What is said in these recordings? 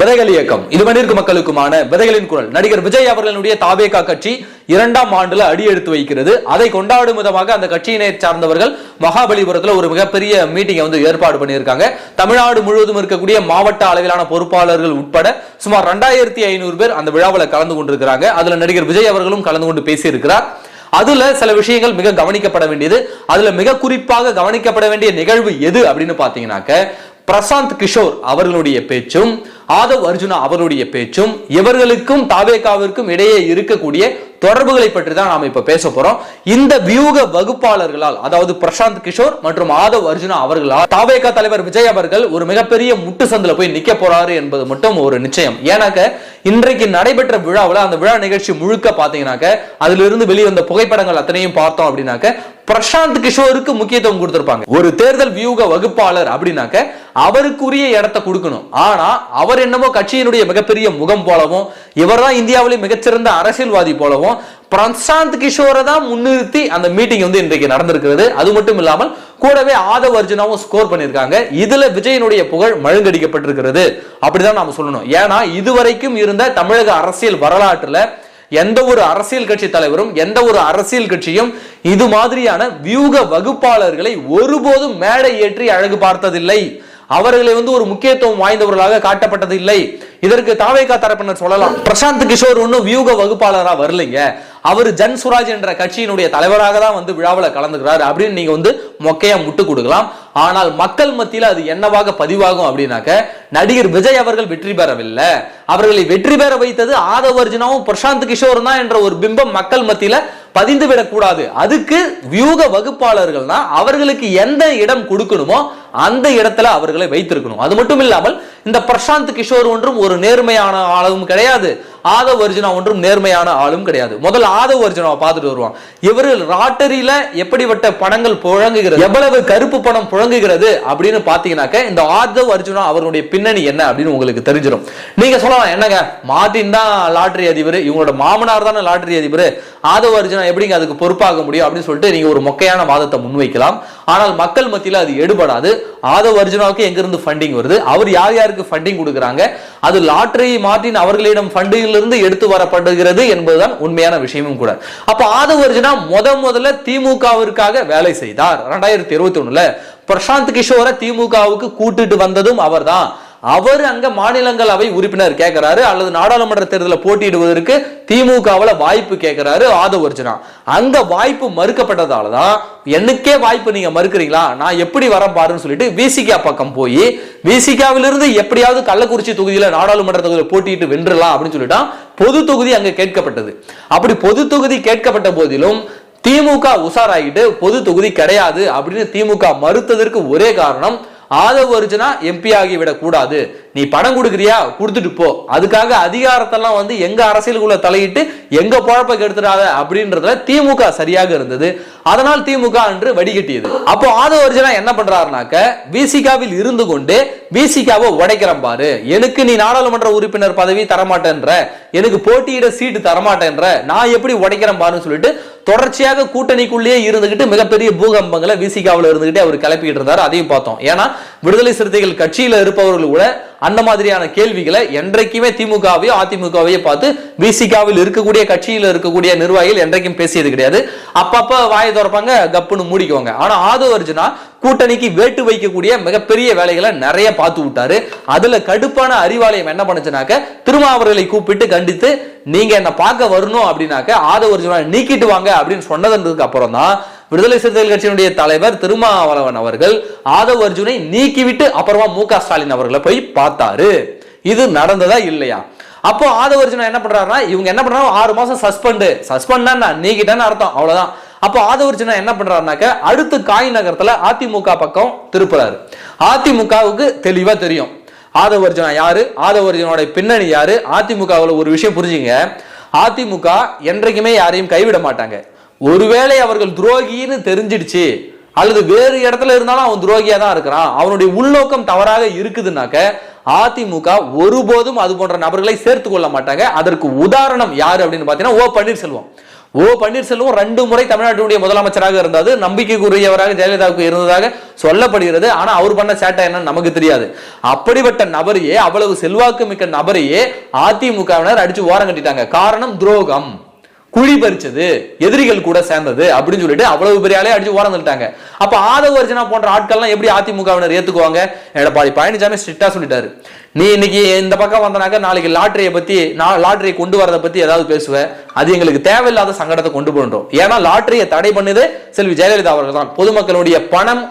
விதைகள் இயக்கம். இது மனிதர்க்கு மக்களுக்குமான விதைகளின் குரல். நடிகர் விஜய் அவர்களுடைய தாவேகா கட்சி இரண்டாம் ஆண்டுல அடி எடுத்து வைக்கிறது. அதை கொண்டாடும் விதமாக அந்த கட்சியினை சார்ந்தவர்கள் மகாபலிபுரத்துல ஒரு மிகப்பெரிய மீட்டிங்கை வந்து ஏற்பாடு பண்ணியிருக்காங்க. தமிழ்நாடு முழுவதும் இருக்கக்கூடிய மாவட்ட அளவிலான பொறுப்பாளர்கள் உட்பட சுமார் ரெண்டாயிரத்தி ஐநூறு பேர் அந்த விழாவில் கலந்து கொண்டிருக்கிறாங்க. அதுல நடிகர் விஜய் அவர்களும் கலந்து கொண்டு பேசியிருக்கிறார். அதுல சில விஷயங்கள் மிக கவனிக்கப்பட வேண்டியது. அதுல மிக குறிப்பாக கவனிக்கப்பட வேண்டிய நிகழ்வு எது அப்படின்னு பாத்தீங்கன்னாக்க பிரசாந்த் கிஷோர் அவர்களுடைய பேச்சும் ஆதவ் அர்ஜுனா அவருடைய பேச்சும் இவர்களுக்கும் தாவேகாவிற்கும் இடையே இருக்கக்கூடிய தொடர்புகளை பற்றி தான் நாம் இப்ப பேச போறோம். இந்த வியூக வகுப்பாளர்களால் அதாவது பிரசாந்த் கிஷோர் மற்றும் ஆதவ் அர்ஜுனா அவர்களால் தாவேகா தலைவர் விஜய் அவர்கள் ஒரு மிகப்பெரிய முட்டு சந்தில போய் நிக்க போறாரு என்பது மட்டும் ஒரு நிச்சயம். ஏன்னாக்க இன்றைக்கு நடைபெற்ற விழாவில் அந்த விழா நிகழ்ச்சி முழுக்க பாத்தீங்கன்னாக்க அதுல இருந்து வெளிவந்த புகைப்படங்கள் அத்தனையும் பார்த்தோம் அப்படின்னாக்க பிரசாந்த் கிஷோருக்கு முக்கியத்துவம் கொடுத்திருப்பாங்க. ஒரு தேர்தல் வியூக வகுப்பாளர் அப்படின்னாக்க அவருக்குரிய இடத்தை கொடுக்கணும். ஆனா அவர் என்னமோ கட்சியினுடைய மிகப்பெரிய முகம் போலவும் இவர்தான் இந்தியாவிலே மிகச்சிறந்த அரசியல்வாதி போலவும் பிரசாந்த் கிஷோரை தான் முன்னிறுத்தி அந்த மீட்டிங் வந்து இன்றைக்கு நடந்திருக்கிறது. அது மட்டும் இல்லாமல் கூடவே ஆதவ் அர்ஜுனாவும் ஸ்கோர் பண்ணியிருக்காங்க. இதுல விஜயனுடைய புகழ் மழுங்கடிக்கப்பட்டிருக்கிறது. அப்படிதான் நாம சொல்லணும். ஏன்னா இதுவரைக்கும் இருந்த தமிழக அரசியல் வரலாற்றுல எந்த ஒரு அரசியல் கட்சி தலைவரும் எந்த ஒரு அரசியல் கட்சியும் இது மாதிரியான வியூக வகுப்பாளர்களை ஒருபோதும் மேடை ஏற்றி அழகு பார்த்ததில்லை. அவர்களை வந்து ஒரு முக்கியத்துவம் வாய்ந்தவர்களாக காட்டப்பட்டது இல்லை. இதற்கு தாவேகா தரப்பினர் சொல்லலாம். பிரசாந்த் கிஷோர் ஒன்னும் வியூக வகுப்பாளரா வரலைங்க. அவர் ஜன் சுராஜ் என்ற கட்சியினுடைய தலைவராக தான் வந்து விழாவில் கலந்துக்கிறார். அப்படின்னு நீங்க வந்து மொக்கையா முட்டு கொடுக்கலாம். ஆனால் மக்கள் மத்தியில் அது என்னவாக பதிவாகும் அப்படின்னாக்க நடிகர் விஜய் அவர்கள் வெற்றி பெறவில்லை. அவர்களை வெற்றி பெற வைத்தது ஆதவ் அர்ஜுனாவும் பிரசாந்த் கிஷோர் தான் என்ற ஒரு பிம்பம் மக்கள் மத்தியில் பதிந்து விடக்கூடாது. அதுக்கு வியூக வகுப்பாளர்கள்னா அவர்களுக்கு எந்த இடம் கொடுக்கணுமோ அந்த இடத்துல அவர்களை வைத்திருக்கணும். அது மட்டும் இல்லாமல் இந்த பிரசாந்த் கிஷோர் ஒன்றும் ஒரு நேர்மையான ஆளும் கிடையாது. ஆதவ் அர்ஜுனா ஒன்றும் நேர்மையான ஆளும் கிடையாது. முதல்ல ஆதவ் அர்ஜுனாவை பார்த்துட்டு வருவான். இவர்கள் ராட்டரியில எப்படிப்பட்ட பணங்கள் புழங்குகிறது எவ்வளவு கருப்பு பணம் புழங்குகிறது அப்படின்னு பாத்தீங்கன்னாக்க இந்த ஆதவ் அர்ஜுனா அவருடைய பின்னணி என்ன அப்படின்னு உங்களுக்கு தெரிஞ்சிடும் நீங்க சொல்லலாம் என்னங்க? மார்டின் தான் லாட்டரி அதிபர் இவங்களோட மாமனார் தானே லாட்டரி அதிபர். ஆதவ் அர்ஜுனா எப்படிங்க அதுக்கு பொறுப்பாக முடியும் அப்படின்னு சொல்லிட்டு நீங்க ஒரு மொக்கையான வாதத்தை முன்வைக்கலாம். ஆனால் மக்கள் மத்தியில் அது எடுபடாது. ஆதவ் அர்ஜுனாவுக்கு எங்கிருந்து ஃபண்டிங் வருது? அவர் யார் யாருக்கு ஃபண்டிங் கொடுக்குறாங்க? அது லாட்ரி மார்டின் அவர்களிடம் ஃபண்டிங்லிருந்து எடுத்து வரப்படுகிறது என்பதுதான் உண்மையான விஷயமும் கூட. அப்போ ஆதவ் அர்ஜுனா முத முதல்ல திமுகவிற்காக வேலை செய்தார். ரெண்டாயிரத்தி இருபத்தி ஒண்ணுல. பிரசாந்த் கிஷோரை திமுகவுக்கு கூட்டிட்டு வந்ததும் அவர்தான். அவர் அங்க மாநிலங்களவை உறுப்பினர் கேட்கிறாரு அல்லது நாடாளுமன்ற தேர்தலில் போட்டியிடுவதற்கு திமுகவில் வாய்ப்பு கேட்கிறாரு ஆதவ் அர்ஜுனா அங்க வாய்ப்பு மறுக்கப்பட்டதால தான் எனக்கே வாய்ப்பு நீங்க மறுக்கிறீங்களா? நான் எப்படி வரேன் பாருன்னு சொல்லிட்டு விசிகா பக்கம் போய் விசிகாவிலிருந்து எப்படியாவது கள்ளக்குறிச்சி தொகுதியில் நாடாளுமன்ற தொகுதியில் போட்டியிட்டு வென்றலாம் அப்படின்னு சொல்லிட்டா பொது தொகுதி அங்க கேட்கப்பட்டது. அப்படி பொது தொகுதி கேட்கப்பட்ட போதிலும் திமுக உஷாராகிட்டு பொது தொகுதி கிடையாது அப்படின்னு திமுக மறுத்ததற்கு ஒரே காரணம் ஆதவ் அர்ஜுனா எம்பி ஆகிவிடக் கூடாது. நீ பணம் கொடுக்குறியா? கொடுத்துட்டு போ. அதுக்காக அதிகாரத்தெல்லாம் வந்து எங்க அரசியலுக்குள்ள தலையிட்டு எங்க குழப்ப கெடுத்துடாத அப்படின்றதுல திமுக சரியாக இருந்தது. அதனால் திமுக அன்று வடிகட்டியது. அப்போ ஆதவ அர்ஜுனா என்ன பண்றாருனாக்க விசிகாவில் இருந்து கொண்டு விசிகாவை உடைக்கிறேன் பாரு. எனக்கு நீ நாடாளுமன்ற உறுப்பினர் பதவி தரமாட்டேன்ற. எனக்கு போட்டியிட சீட்டு தரமாட்டேன்ற. நான் எப்படி உடைக்கிறேன் பாருன்னு சொல்லிட்டு தொடர்ச்சியாக கூட்டணிக்குள்ளேயே இருந்துகிட்டு மிகப்பெரிய பூகம்பங்களை விசிகாவில் இருந்துகிட்டே அவர் கிளப்பிட்டு இருந்தார். அதையும் பார்த்தோம். ஏன்னா விடுதலை சிறுத்தைகள் கட்சியில் இருப்பவர்கள் கூட அந்த மாதிரியான கேள்விகளை என்றைக்குமே திமுகவையோ அதிமுகவையோ பார்த்து விசிகாவில் இருக்கக்கூடிய கட்சியில் இருக்கக்கூடிய நிர்வாகிகள் என்றைக்கும் பேசியது கிடையாது. அப்பப்ப வாயை திறப்பாங்க கப்புன்னு மூடிக்குவாங்க. ஆனா ஆதோ அர்ஜுனா கூட்டணிக்கு வேட்டு வைக்கக்கூடிய மிகப்பெரிய வேலைகளை நிறைய பார்த்து விட்டாரு. அதுல கடுப்பான அறிவாலயம் என்ன பண்ணுச்சுனாக்க திருமாவர்களை கூப்பிட்டு கண்டித்து நீங்க என்ன பார்க்க வரணும் அப்படின்னாக்க ஆதவ அர்ஜுனா நீக்கிட்டு வாங்க அப்படின்னு சொன்னதுன்றதுக்கு அப்புறம் தான் விடுதலை சிறுத்தைகள் கட்சியினுடைய தலைவர் திருமாவளவன் அவர்கள் ஆதவ் அர்ஜுனை நீக்கிவிட்டு அப்புறமா மு க ஸ்டாலின் அவர்களை போய் பார்த்தாரு. இது நடந்ததா இல்லையா? அப்போ ஆதவ் அர்ஜுனா என்ன பண்றாருன்னா இவங்க என்ன பண்றாங்க? ஆறு மாசம் சஸ்பெண்டு சஸ்பெண்ட் நீக்கிட்டேன்னு அர்த்தம் அவ்வளவுதான். அப்போ ஆதவ அர்ஜுனா என்ன பண்றாருனாக்க அடுத்து காய் நகரத்துல அதிமுக பக்கம் திருப்புறாரு. அதிமுகவுக்கு தெளிவா தெரியும். ஆதவ அர்ஜுனா யாரு? ஆதவ அர்ஜுனோட பின்னணி யாரு? அதிமுகவில் ஒரு விஷயம் புரிஞ்சுங்க. அதிமுக என்றைக்குமே யாரையும் கைவிட மாட்டாங்க. ஒருவேளை அவர்கள் துரோகின்னு தெரிஞ்சிடுச்சு அல்லது வேறு இடத்துல இருந்தாலும் அவன் துரோகியா தான் இருக்கிறான். அவனுடைய உள்நோக்கம் தவறாக இருக்குதுன்னாக்க அதிமுக ஒருபோதும் அது போன்ற நபர்களை சேர்த்து கொள்ள மாட்டாங்க. அதற்கு உதாரணம் யாரு அப்படின்னு பாத்தீங்கன்னா ஓ பன்னீர்செல்வம். ஓ பன்னீர்செல்வம் ரெண்டு முறை தமிழ்நாட்டினுடைய முதலமைச்சராக இருந்தது. நம்பிக்கைக்குரியவராக ஜெயலலிதாவுக்கு இருந்ததாக சொல்லப்படுகிறது. ஆனா அவர் பண்ண சேட்டை என்னன்னு நமக்கு தெரியாது. அப்படிப்பட்ட நபரையே அவ்வளவு செல்வாக்கு மிக்க நபரையே அதிமுகவினர் அடிச்சு ஓரம் கட்டிட்டாங்க. காரணம் துரோகம். குழி பறிச்சது எதிரிகள் கூட சேர்ந்தது அப்படின்னு சொல்லிட்டு அவ்வளவு பெரிய ஆளே அடிச்சு ஓரம் தள்ளிட்டாங்க. அப்ப ஆதவ அர்ஜுனா போன்ற ஆட்கள்லாம் எப்படி அதிமுகவினர் ஏத்துக்குவாங்க? எடப்பாடி பழனிசாமி ஸ்ட்ரிக்டா சொல்லிட்டாரு. நீ இன்னைக்கு இந்த பக்கம் வந்தனாக்க நாளைக்கு லாட்டரியை பத்தி லாட்டரியை கொண்டு வரதை பத்தி ஏதாவது பேசுவ. அது எங்களுக்கு தேவையில்லாத சங்கடத்தை கொண்டு போன்றோம் ஏன்னா லாட்டரியை தடை பண்ணது செல்வி ஜெயலலிதா அவர்கள் தான். பொதுமக்களுடைய பணம்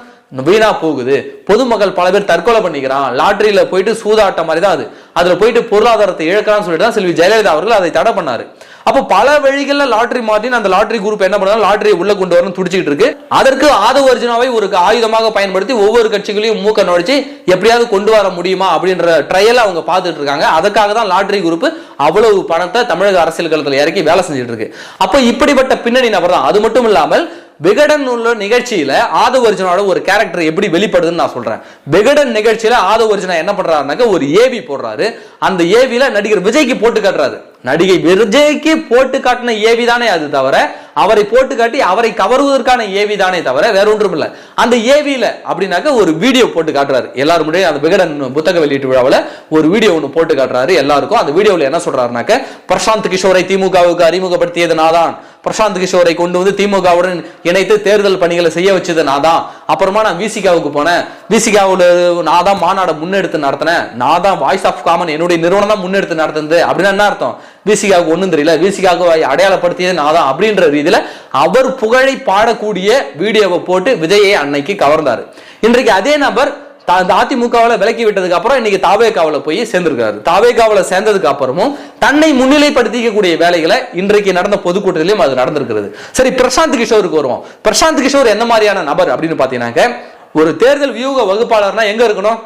வீணா போகுது. பொதுமக்கள் பல பேர் தற்கொலை பண்ணிக்கிறான். லாட்டரியில போயிட்டு சூதாட்டம் மாதிரி தான் அது. அதுல போயிட்டு பொருளாதாரத்தை இழக்கிறான்னு சொல்லிட்டு தான் செல்வி ஜெயலலிதா அவர்கள் அதை தடை பண்ணாரு. அப்போ பல வழிகளில் லாட்ரி மாட்டின் அந்த லாட்ரி குரூப் என்ன பண்ணாலும் லாட்டரியை உள்ள கொண்டு வரணும் துடிச்சிட்டு இருக்கு. அதற்கு ஆதவ அர்ஜுனாவை ஒரு ஆயுதமாக பயன்படுத்தி ஒவ்வொரு கட்சிகளையும் மூக்க நுழைச்சி எப்படியாவது கொண்டு வர முடியுமா அப்படின்ற ட்ரையலை அவங்க பார்த்துட்டு இருக்காங்க. அதுக்காக தான் லாட்ரி குரூப் அவ்வளவு பணத்தை தமிழக அரசியல் களத்தில் இறக்கி வேலை செஞ்சுட்டு இருக்கு. அப்போ இப்படிப்பட்ட பின்னணி நபர் தான் அது மட்டும் இல்லாமல் விகடன் உள்ள நிகழ்ச்சியில ஆதவ அர்ஜுனோட ஒரு கேரக்டர் எப்படி வெளிப்படுதுன்னு நான் சொல்றேன். விகடன் நிகழ்ச்சியில ஆதவ அர்ஜுனா என்ன பண்றாருனாக்க ஒரு ஏவி போடுறாரு. அந்த ஏவில நடிகர் விஜய்க்கு போட்டு காட்டுறாரு. நடிகை விஜய்க்கு போட்டு காட்டின ஏவி தானே அது தவிர அவரை போட்டு காட்டி அவரை கவருவதற்கான ஏவி தானே தவிர வேற ஒன்றும் இல்லை. அந்த ஏவியில அப்படின்னாக்க ஒரு வீடியோ போட்டு காட்டுறாரு. எல்லாரும் முன்னாடி அந்த விகடன் புத்தக வெளியீட்டு விழாவில் ஒரு வீடியோ ஒன்று போட்டு காட்டுறாரு எல்லாருக்கும். அந்த வீடியோவில் என்ன சொல்றாருனாக்க பிரசாந்த் கிஷோரை திமுகவுக்கு அறிமுகப்படுத்தியது நான் தான் பிரசாந்த் கிஷோரை கொண்டு வந்து திமுகவுடன் இணைத்து தேர்தல் பணிகளை செய்ய வச்சது நான் தான். அப்புறமா நான் விசிகாவுக்கு போனேன். விசிகாவில் நான் தான் மாநாடு முன்னெடுத்து நடத்தினேன். நான் தான் வாய்ஸ் ஆஃப் காமன் என்னுடைய நிறுவனம் தான் முன்னெடுத்து நடத்துனது. அப்படின்னா என்ன அர்த்தம்? விசிகாவுக்கு ஒன்றும் தெரியல. விசிகாவுக்கு அடையாளப்படுத்தியது நான் தான் அப்படின்ற ரீதியில் அவர் புகழை பாடக்கூடிய வீடியோவை போட்டு விஜயை அன்னைக்கு கவர்ந்தார். இன்றைக்கு அதே நபர் அந்த அதிமுகவில் விலக்கி விட்டதுக்கு அப்புறம் இன்னைக்கு தாவேகாவில் போய் சேர்ந்திருக்காரு. தாவேகாவில் சேர்ந்ததுக்கு அப்புறமும் தன்னை முன்னிலைப்படுத்திக்கக்கூடிய வேலைகளை இன்றைக்கு நடந்த பொதுக்கூட்டத்திலையும் அது நடந்திருக்கிறது. சரி பிரசாந்த் கிஷோருக்கு வருவோம். பிரசாந்த் கிஷோர் எந்த மாதிரியான நபர் அப்படின்னு பார்த்தீங்கன்னாக்க ஒரு தேர்தல் வியூக வகுப்பாளர்னா எங்க இருக்கணும்?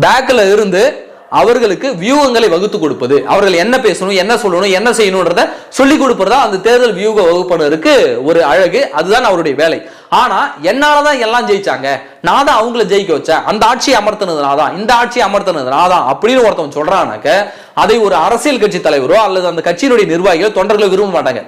பேக்கில் இருந்து அவர்களுக்கு வியூகங்களை வகுத்து கொடுப்பது. அவர்கள் என்ன பேசணும் என்ன சொல்லணும் என்ன செய்யணும்ன்றத சொல்லி கொடுப்பதா அந்த தேர்தல் வியூக வகுப்பினருக்கு ஒரு அழகு. அதுதான் அவருடைய வேலை. ஆனா என்னாலதான் எல்லாம் ஜெயிச்சாங்க? நான் தான் அவங்கள ஜெயிக்க வச்சேன். அந்த ஆட்சியை அமர்த்தினது தான். இந்த ஆட்சியை அமர்த்தினது தான் அப்படின்னு ஒருத்தவன் சொல்றானாக்க அதை ஒரு அரசியல் கட்சி தலைவரோ அல்லது அந்த கட்சியினுடைய நிர்வாகிகளோ தொண்டர்களோ விரும்ப மாட்டாங்க.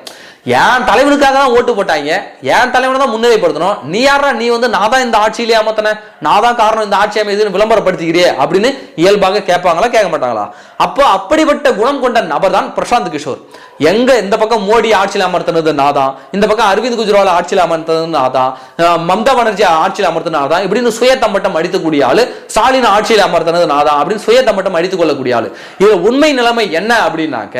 என் தலைவனுக்காக தான் ஓட்டு போட்டாங்க. என் தலைவனை தான் முன்னிலைப்படுத்தணும். நீ யாரா நீ வந்து நான் தான் இந்த ஆட்சியிலே அமர்த்தின நான் தான் காரணம் இந்த ஆட்சி அமைதுன்னு விளம்பரப்படுத்திக்கிறியே அப்படின்னு இயல்பாக கேட்பாங்களா கேட்க மாட்டாங்களா? அப்போ அப்படிப்பட்ட குணம் கொண்ட நபர் தான் பிரசாந்த் கிஷோர். எங்க இந்த பக்கம் மோடி ஆட்சியில் அமர்த்தினது நான் தான் இந்த பக்கம் அரவிந்த் குஜ்ரால் ஆட்சியில் அமர்த்தினது நான் தான் மம்தா பானர்ஜி ஆட்சியில் அமர்த்தினது தான் இப்படின்னு சுயத்தம்பட்டம் அடித்துக்கூடிய ஆளு ஸ்டாலின் ஆட்சியில் அமர்த்தினது நான் தான் அப்படின்னு சுயத்தம்பட்டம் அடித்துக் கொள்ளக்கூடிய ஆளு. இது உண்மை நிலைமை என்ன அப்படின்னாக்க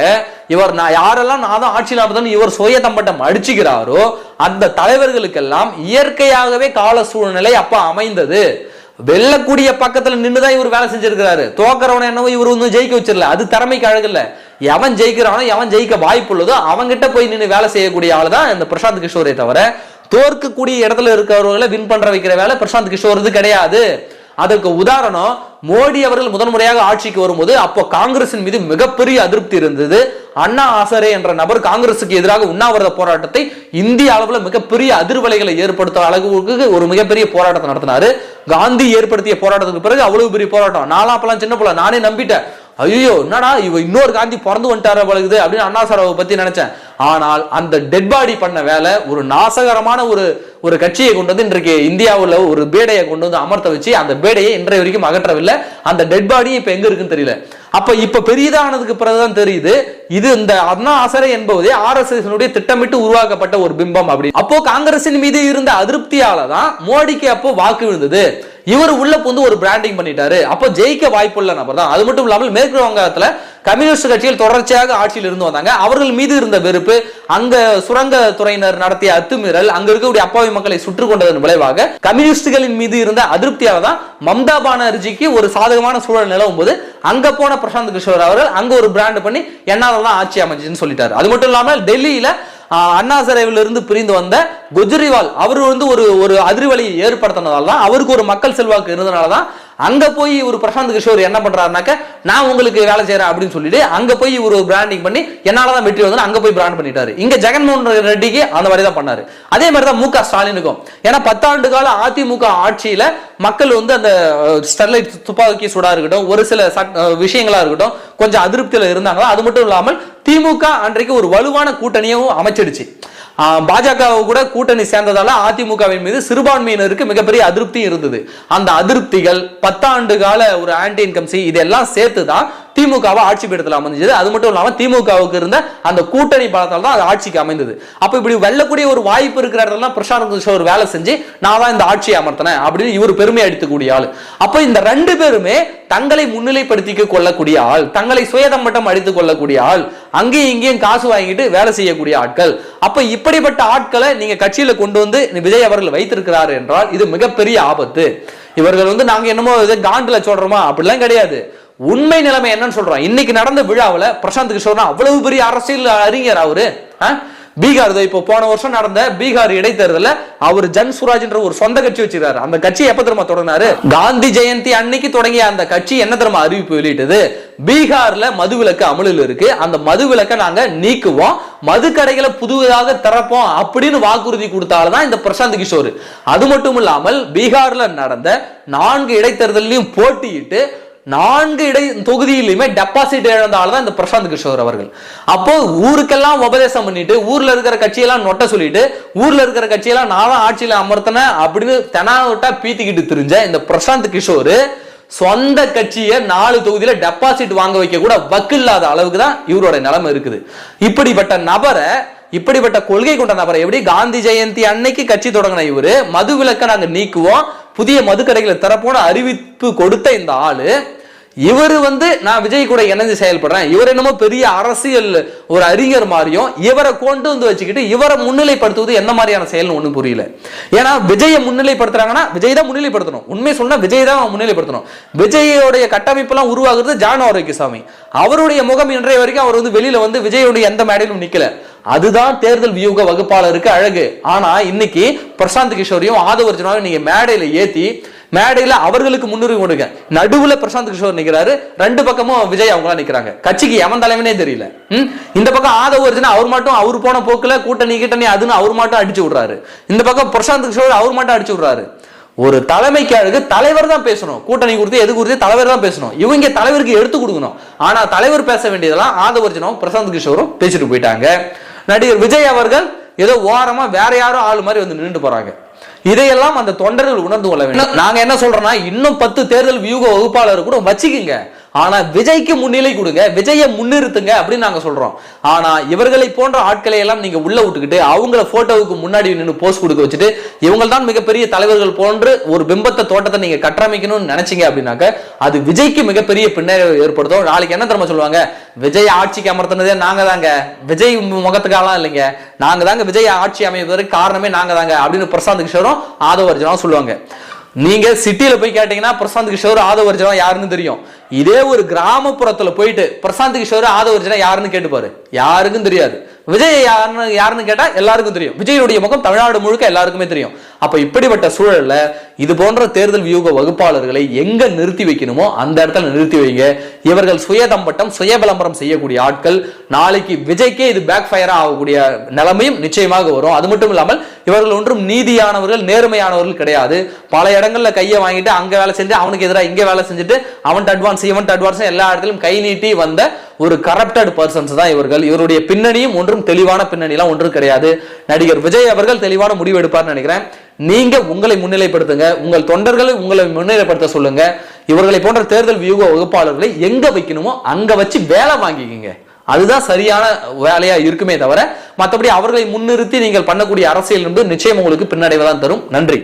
இவர் நான் யாரெல்லாம் நான் தான் ஆட்சியில் அமர்த்தணும் இவர் சுயத்தம்பட்டம் அடிச்சுக்கிறாரோ அந்த தலைவர்களுக்கெல்லாம் இயற்கையாகவே கால சூழ்நிலை அப்ப அமைந்தது. வெல்லக்கூடிய பக்கத்துல நின்றுதான் இவர் வேலை செஞ்சிருக்கிறாரு. தோக்கறவன என்னவோ இவர் ஒன்றும் ஜெயிக்க வச்சிடல. அது திறமைக்கு அழகில்ல. எவன் ஜெயிக்கிறானோ எவன் ஜெயிக்க வாய்ப்பு உள்ளதோ அவங்கிட்ட போய் நின்று வேலை செய்யக்கூடிய ஆள் தான் இந்த பிரசாந்த் கிஷோரை தவிர தோற்கக்கூடிய இடத்துல இருக்கிறவர்களை வின் பண்ற வைக்கிற வேலை பிரசாந்த் கிஷோர் கிடையாது. அதற்கு உதாரணம் மோடி அவர்கள் முதன்முறையாக ஆட்சிக்கு வரும்போது அப்போ காங்கிரசின் மீது மிகப்பெரிய அதிருப்தி இருந்தது. அண்ணா ஆசரே என்ற நபர் காங்கிரசுக்கு எதிராக உண்ணாவிரத போராட்டத்தை இந்திய அளவில் மிகப்பெரிய அதிர்வலைகளை ஏற்படுத்த அளவுக்கு ஒரு மிகப்பெரிய போராட்டத்தை நடத்தினாரு. காந்தி ஏற்படுத்திய போராட்டத்துக்கு பிறகு அவ்வளவு பெரிய போராட்டம். நாலாம் அப்பெல்லாம் சின்ன போல நானே நம்பிட்டேன். ஐயோ என்னடா இவ இன்னொரு காந்தி பிறந்து வந்துட்டார பழகுது அப்படின்னு அண்ணா சாராவை பத்தி நினைச்சேன். ஆனால் அந்த டெட் பாடி பண்ண வேலை ஒரு நாசகரமான ஒரு ஒரு கட்சியை கொண்டு வந்து இன்றைக்கு இந்தியாவில் ஒரு பேடையை கொண்டு வந்து அமர்த்த வச்சு அந்த பேடையை இன்றைய வரைக்கும் அகற்றவில்லை. அந்த டெட் பாடி இப்ப எங்க இருக்குன்னு தெரியல. அப்ப இப்ப பெரியதானதுக்கு பிறகுதான் தெரியுது இது இந்த அண்ணா ஆசரை என்பதே ஆர் எஸ் திட்டமிட்டு உருவாக்கப்பட்ட ஒரு பிம்பம் அப்படி. அப்போ காங்கிரசின் மீது இருந்த அதிருப்தியால தான் மோடிக்கு அப்போ வாக்கு விழுந்தது. இவர் உள்ள வந்து ஒரு பிராண்டிங் பண்ணிட்டாரு. அப்போ ஜெயிக்க வாய்ப்புள்ள நபர் தான். அது மட்டும் இல்லாமல் மேற்கு வங்காளத்தில் கம்யூனிஸ்ட் கட்சியில் தொடர்ச்சியாக ஆட்சியில் இருந்து வந்தாங்க. அவர்கள் மீது இருந்த வெறுப்பு அங்க சுரங்க துறையினர் நடத்திய அத்துமீறல் அங்க இருக்கக்கூடிய அப்பாவி மக்களை சுற்று கொண்டதன் விளைவாக கம்யூனிஸ்டுகளின் மீது இருந்த அதிருப்தியால தான் மம்தா பானர்ஜிக்கு ஒரு சாதகமான சூழல் நிலவும் போது அங்க போன பிரசாந்த் கிஷோர் அவர்கள் அங்க ஒரு பிராண்ட் பண்ணி என்னால தான் ஆட்சி அமைஞ்சுன்னு சொல்லிட்டாரு. அது மட்டும் இல்லாமல் டெல்லியில அண்ணா சிறையில் பிரிந்து வந்த குஜ்ரிவால் அவர் வந்து ஒரு ஒரு அதிர்வலையை ஏற்படுத்தினதால தான் அவருக்கு ஒரு மக்கள் செல்வாக்கு இருந்தனால தான் அங்க போய் இவர் பிரசாந்த் கிஷோர் என்ன பண்றாருனாக்க நான் உங்களுக்கு வேலை செய்யறேன் அப்படின்னு சொல்லிட்டு அங்க போய் இவர் பிராண்டிங் பண்ணி என்னாலதான் வெற்றி வந்து அங்க போய் பிராண்ட் பண்ணிட்டாரு. இங்க ஜெகன்மோகன் ரெட்டிக்கு அந்த மாதிரி தான் பண்ணாரு. அதே மாதிரி தான் மு க. ஸ்டாலினுக்கும். ஏன்னா பத்தாண்டு கால அதிமுக ஆட்சியில மக்கள் வந்து அந்த ஸ்டெர்லைட் துப்பாக்கி சூடா இருக்கட்டும் ஒரு சில சட்- விஷயங்களா இருக்கட்டும் கொஞ்சம் அதிருப்தியில இருந்தாங்களோ அது மட்டும் இல்லாமல் திமுக அன்றைக்கு ஒரு வலுவான கூட்டணியும் அமைச்சிடுச்சு. ஆஹ், பாஜக கூட கூட்டணி சேர்ந்ததால அதிமுகவின் மீது சிறுபான்மையினருக்கு மிகப்பெரிய அதிருப்தி இருந்தது. அந்த அதிருப்திகள் பத்தாண்டு கால ஒரு ஆன்டி இன்கம்சி இதெல்லாம் சேர்த்து தான் திமுகவை ஆட்சி பீடத்தில் அமைஞ்சது. அது மட்டும் இல்லாமல் திமுகவுக்கு இருந்த அந்த கூட்டணி பலத்தால் தான் அது ஆட்சிக்கு அமைந்தது. அப்போ இப்படி வெல்லக்கூடிய ஒரு வாய்ப்பு இருக்கிற இடத்துல பிரசாந்த் கிஷோர் வேலை செஞ்சு நான் தான் இந்த ஆட்சியை அமர்த்தினேன் அப்படின்னு இவர் பெருமை அடித்துக்கூடிய ஆள். அப்போ இந்த ரெண்டு பேருமே தங்களை முன்னிலைப்படுத்திக்க கொள்ளக்கூடிய ஆள் தங்களை சுயதம்பட்டம் அடித்துக் கொள்ளக்கூடிய ஆள் அங்கேயும் இங்கேயும் காசு வாங்கிட்டு வேலை செய்யக்கூடிய ஆட்கள். அப்ப இப்படிப்பட்ட ஆட்களை நீங்க கட்சியில கொண்டு வந்து விஜய் அவர்கள் வைத்திருக்கிறார் என்றால் இது மிகப்பெரிய ஆபத்து. இவர்கள் வந்து நாங்க என்னமோ இது சொல்றோமா? அப்படிலாம் கிடையாது. உண்மை நிலைமை என்னன்னு சொல்றோம். இன்னைக்கு நடந்த விழாவில் பிரசாந்த் கிஷோர்னா அவ்வளவு பெரிய அரசியல் அறிஞர் அவரு. பீகார் இப்போ போன வருஷம் நடந்த பீகார் இடைத்தேர்தலில் அவர் ஜன் சுராஜ்ன்ற ஒரு சொந்த கட்சி வச்சிருக்காரு. அந்த கட்சி எப்ப தெரியுமா தொடங்கினாரு காந்தி ஜெயந்தி அன்னைக்கு தொடங்கிய அந்த கட்சி என்ன தெரியுமா அறிவிப்பு வெளியிட்டது? பீகார்ல மதுவிலக்கு அமலில் இருக்கு. அந்த மதுவிலக்கை நாங்க நீக்குவோம். மது கடைகளை புதுவதாக திறப்போம் அப்படின்னு வாக்குறுதி கொடுத்தால்தான் இந்த பிரசாந்த் கிஷோர். அது மட்டும் இல்லாமல் பீகார்ல நடந்த நான்கு இடைத்தேர்தலையும் போட்டியிட்டு நான்கு இடை தொகுதியிலுமே டெபாசிட் இழந்த ஆள் தான் இந்த பிரசாந்த் கிஷோர் அவர்கள். அப்போ ஊருக்கெல்லாம் உபதேசம் பண்ணிட்டு ஊர்ல இருக்கிற கட்சியெல்லாம் நொட்ட சொல்லிட்டு ஊர்ல இருக்கிற கட்சியெல்லாம் நான் தான் ஆட்சியில அமர்த்தினேன் அப்படின்னு தெனாவட்டா பீத்திக்கிட்டு தெரிஞ்ச இந்த பிரசாந்த் கிஷோர் சொந்த கட்சியை நாலு தொகுதியில டெபாசிட் வாங்க வைக்க கூட வக்கில்லாத அளவுக்கு தான் இவரோட நிலைமை இருக்குது. இப்படிப்பட்ட நபரை இப்படிப்பட்ட கொள்கை கொண்ட நபரை எப்படி காந்தி ஜெயந்தி அன்னைக்கு கட்சி தொடங்கின இவரு? மது விளக்க நாங்க நீக்குவோம். புதிய மதுக்கடைகளை தரப்போன அறிவிப்பு கொடுத்த இந்த ஆளு இவர் வந்து நான் விஜய் கூட இணைஞ்சு செயல்படுறேன். இவர் என்னமோ பெரிய அரசியல் ஒரு அறிஞர் மாதிரியும் இவரை கொண்டு வந்து வச்சுக்கிட்டு இவரை முன்னிலைப்படுத்துவது என்ன மாதிரியான செயல்னு ஒன்றும் புரியல. ஏன்னா விஜயை முன்னிலைப்படுத்துறாங்கன்னா விஜய் தான் முன்னிலைப்படுத்தணும். உண்மை சொன்னால் விஜய் தான் முன்னிலைப்படுத்தணும். விஜயோடைய கட்டமைப்பெல்லாம் உருவாகுறது ஜான ஆரோக்கியசாமி. அவருடைய முகம் இன்றைய வரைக்கும் அவர் வந்து வெளியில வந்து விஜயோடைய எந்த மேடையிலும் நிற்கல அதுதான் தேர்தல் வியூக வகுப்பாளருக்கு அழகு. ஆனா இன்னைக்கு பிரசாந்த் கிஷோரையும் ஆதவர்ஜனாவையும் நீங்க மேடையில ஏத்தி மேடையில் அவர்களுக்கு முன்னுரிமை கொடுங்க. நடுவில் பிரசாந்த் கிஷோர் நிற்கிறாரு ரெண்டு பக்கமும் விஜய் அவங்களாம் நிற்கிறாங்க கட்சிக்கு எவன் தலைவனே தெரியல. ம்? இந்த பக்கம் ஆதவ அர்ஜுனா அவர் மட்டும் அவர் போன போக்கில் கூட்டணி கிட்டணி அதுன்னு அவர் மட்டும் அடிச்சு விடுறாரு. இந்த பக்கம் பிரசாந்த் கிஷோர் அவர் மட்டும் அடிச்சு விடுறாரு. ஒரு தலைமைக்கு அழகு தலைவர் தான் பேசணும். கூட்டணி குறித்து எது குறித்து தலைவர் தான் பேசணும். இவங்க தலைவருக்கு எடுத்து கொடுக்கணும். ஆனா தலைவர் பேச வேண்டியதெல்லாம் ஆதவர்ஜனும் பிரசாந்த் கிஷோரும் பேசிட்டு போயிட்டாங்க. நடிகர் விஜய் அவர்கள் ஏதோ ஓரமா வேற யாரும் ஆளு மாதிரி வந்து நின்று போறாங்க. இதையெல்லாம் அந்த தொண்டர்கள் உணர்ந்து கொள்ள வேண்டும். நாங்க என்ன சொல்றோம்னா இன்னும் பத்து தேர்தல் வியூக வகுப்பாளர் கூட வச்சுக்குங்க. ஆனா விஜய்க்கு முன்னிலை கொடுங்க விஜயை முன்னிறுத்துங்க அப்படின்னு நாங்க சொல்றோம். ஆனா இவர்களை போன்ற ஆட்களை எல்லாம் நீங்க உள்ள விட்டுக்கிட்டு அவங்கள போட்டோவுக்கு முன்னாடி நின்று போஸ்ட் கொடுக்க வச்சுட்டு இவங்க தான் மிகப்பெரிய தலைவர்கள் போன்று ஒரு பிம்பத்தை தோட்டத்தை நீங்க கட்டமைக்கணும்னு நினைச்சீங்க அப்படின்னாக்க அது விஜய்க்கு மிகப்பெரிய பின்னடைவு ஏற்படுத்தும். நாளைக்கு என்ன தெரியுமா சொல்லுவாங்க? விஜய் ஆட்சிக்கு அமர்த்தினதே நாங்க தாங்க. விஜய் முகத்துக்காலாம் இல்லைங்க. நாங்க தாங்க விஜய் ஆட்சி அமைவதற்கு காரணமே நாங்க தாங்க அப்படின்னு பிரசாந்த் கிஷோரும் ஆதவர்ஜனும் சொல்லுவாங்க. நீங்க சிட்டியில போய் கேட்டீங்கன்னா பிரசாந்த் கிஷோர் ஆதவர்ஜனா யாருன்னு தெரியும். இதே ஒரு கிராமப்புறத்துல போயிட்டு பிரசாந்த் கிஷோர் ஆதவர்ஜனா யாருன்னு கேட்டுப்பாரு யாருக்கும் தெரியாது. விஜய் யாருன்னு யாருன்னு கேட்டா எல்லாருக்கும் தெரியும். விஜயுடைய முகம் தமிழ்நாடு முழுக்க எல்லாருக்குமே தெரியும். அப்ப இப்படிப்பட்ட சூழல்ல இது போன்ற தேர்தல் வியூக வகுப்பாளர்களை எங்க நிறுத்தி வைக்கணுமோ அந்த இடத்துல நிறுத்தி வைங்க. இவர்கள் சுயதம்பட்டம் சுய விளம்பரம் செய்யக்கூடிய ஆட்கள் நாளைக்கு விஜய்க்கே இது பேக் ஃபயரா ஆகக்கூடிய நிலைமையும் நிச்சயமாக வரும். அது மட்டும் இல்லாமல் இவர்கள் ஒன்றும் நீதியானவர்கள் நேர்மையானவர்கள் கிடையாது. பல இடங்கள்ல கையை வாங்கிட்டு அங்க வேலை செஞ்சு அவனுக்கு எதிராக இங்க வேலை செஞ்சுட்டு அவன்ட்டு அட்வான்ஸ் இவன்ட்டு அட்வான்ஸ் எல்லா இடத்திலும் கை நீட்டி வந்த ஒரு கரப்டட் பர்சன்ஸ் தான் இவர்கள். இவருடைய பின்னணியும் ஒன்றும் தெளிவான பின்னணிலாம் ஒன்றும் கிடையாது. நடிகர் விஜய் அவர்கள் தெளிவான முடிவு எடுப்பார்னு நினைக்கிறேன். நீங்க உங்களை முன்னிலைப்படுத்துங்க. உங்கள் தொண்டர்களை உங்களை முன்னிலைப்படுத்த சொல்லுங்க. இவர்களை போன்ற தேர்தல் வியூக வகுப்பாளர்களை எங்க வைக்கணுமோ அங்க வச்சு வேலை வாங்கிக்கிங்க. அதுதான் சரியான வேலையா இருக்குமே தவிர மற்றபடி அவர்களை முன்னிறுத்தி நீங்கள் பண்ணக்கூடிய அரசியல் என்பது நிச்சயம் உங்களுக்கு பின்னடைவை தான் தரும். நன்றி.